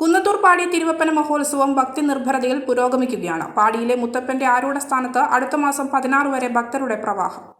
കുന്നത്തൂർ പാടി തിരുവപ്പന മഹോത്സവം ഭക്തി നിർഭരതയിൽ പുരോഗമിക്കുകയാണ്. പാടിയിലെ മുത്തപ്പന്റെ ആരൂഢ സ്ഥാനത്ത് അടുത്ത മാസം പതിനാറ് വരെ ഭക്തരുടെ പ്രവാഹം.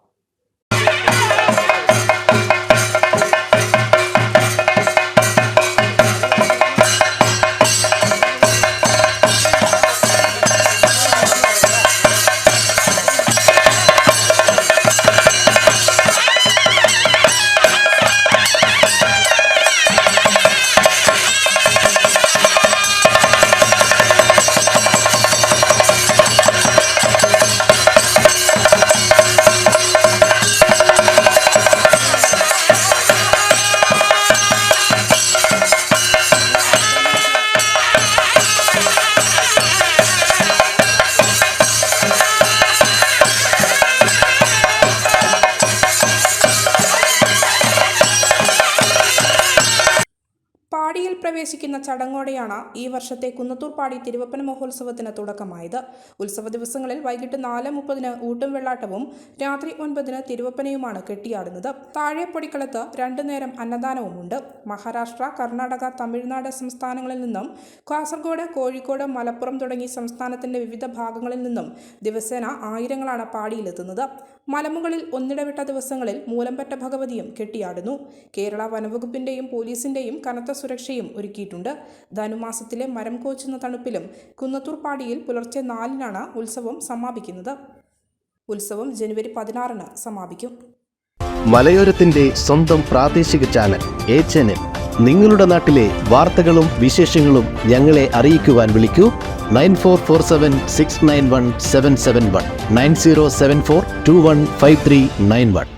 പ്രവേശിക്കുന്ന ചടങ്ങോടെയാണ് ഈ വർഷത്തെ കുന്നത്തൂർപ്പാടി തിരുവപ്പന മഹോത്സവത്തിന് തുടക്കമായത്. ഉത്സവ ദിവസങ്ങളിൽ വൈകിട്ട് നാല് മുപ്പതിന് ഊട്ടും വെള്ളാട്ടവും രാത്രി ഒൻപതിന് തിരുവപ്പനയുമാണ് കെട്ടിയാടുന്നത്. താഴെ പൊടിക്കളത്ത് രണ്ടു നേരം അന്നദാനവുമുണ്ട്. മഹാരാഷ്ട്ര കർണാടക തമിഴ്നാട് സംസ്ഥാനങ്ങളിൽ നിന്നും കാസർഗോഡ് കോഴിക്കോട് മലപ്പുറം തുടങ്ങി സംസ്ഥാനത്തിന്റെ വിവിധ ഭാഗങ്ങളിൽ നിന്നും ദിവസേന ആയിരങ്ങളാണ് പാടിയിലെത്തുന്നത്. മലമുകളിൽ ഒന്നിടവിട്ട ദിവസങ്ങളിൽ മൂലമ്പറ്റ ഭഗവതിയും കെട്ടിയാടുന്നു. കേരള വനവകുപ്പിന്റെയും പോലീസിന്റെയും കനത്ത സുരക്ഷയും ഒരുക്കിയിട്ടുണ്ട്. ധനുമാസത്തിലെ മരം കോച്ചുന്ന തണുപ്പിലും കുന്നത്തൂർ പാടിയിൽ പുലർച്ചെ നാലിനാണ് ഉത്സവം സമാപിക്കുന്നത്. ഉത്സവം ജനുവരി പതിനാറിന് സമാപിക്കും. മലയോരത്തിന്റെ സ്വന്തം പ്രാദേശിക ചാനൽ എ ചാനൽ. നിങ്ങളുടെ നാട്ടിലെ വാർത്തകളും വിശേഷങ്ങളും ഞങ്ങളെ അറിയിക്കുവാൻ വിളിക്കൂ. Nine four four seven six nine one seven seven one. Nine zero seven four two one five three nine one.